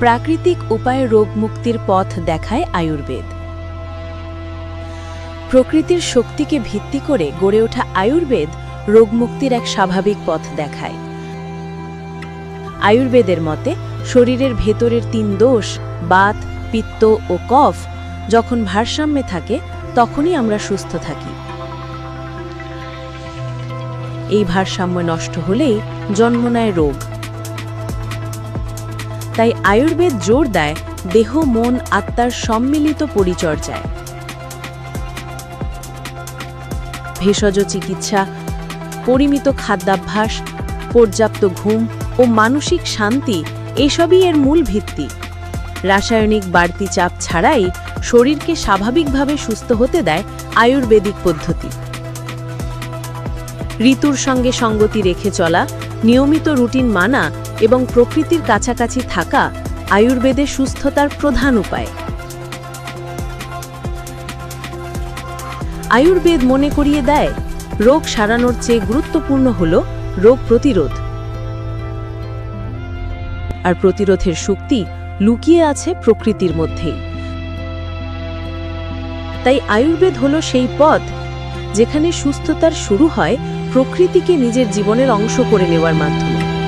প্রাকৃতিক উপায়ে রোগ মুক্তির পথ দেখায় আয়ুর্বেদ। প্রকৃতির শক্তিকে ভিত্তি করে গড়ে ওঠা আয়ুর্বেদ রোগমুক্তির এক স্বাভাবিক পথ দেখায়। আয়ুর্বেদের মতে, শরীরের ভেতরের তিন দোষ, বাত, পিত্ত ও কফ, যখন ভারসাম্যে থাকে, তখনই আমরা সুস্থ থাকি। এই ভারসাম্য নষ্ট হলেই জন্ম নেয় রোগ। তাই আয়ুর্বেদ জোর দেয় দেহ, মন, আত্মার সম্মিলিত পরিচর্যায়। ভেষজ চিকিৎসা, পরিমিত খাদ্যাভ্যাস, পর্যাপ্ত ঘুম ও মানসিক শান্তি, এসবই এর মূল ভিত্তি। রাসায়নিক বাড়তি চাপ ছাড়াই শরীরকে স্বাভাবিকভাবে সুস্থ হতে দেয় আয়ুর্বেদিক পদ্ধতি। ঋতুর সঙ্গে সঙ্গতি রেখে চলা নিয়মিত রুটিন মানা এবং প্রকৃতির কাছাকাছি থাকা আয়ুর্বেদে সুস্থতার প্রধান উপায়। আয়ুর্বেদ মনে করিয়ে দেয়, রোগ সারানোর চেয়ে গুরুত্বপূর্ণ হল রোগ প্রতিরোধ। আর প্রতিরোধের শক্তি লুকিয়ে আছে প্রকৃতির মধ্যেই। তাই আয়ুর্বেদ হল সেই পথ যেখানে সুস্থতার শুরু হয় প্রকৃতিকে নিজের জীবনের অংশ করে নেওয়ার মাধ্যমে।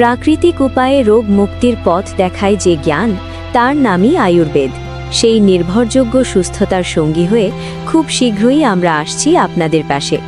প্রাকৃতিক উপায়ে রোগ মুক্তির পথ দেখায় যে জ্ঞান, তার নামই আয়ুর্বেদ। সেই নির্ভরযোগ্য সুস্থতার সঙ্গী হয়ে খুব শীঘ্রই আমরা আসছি আপনাদের পাশে।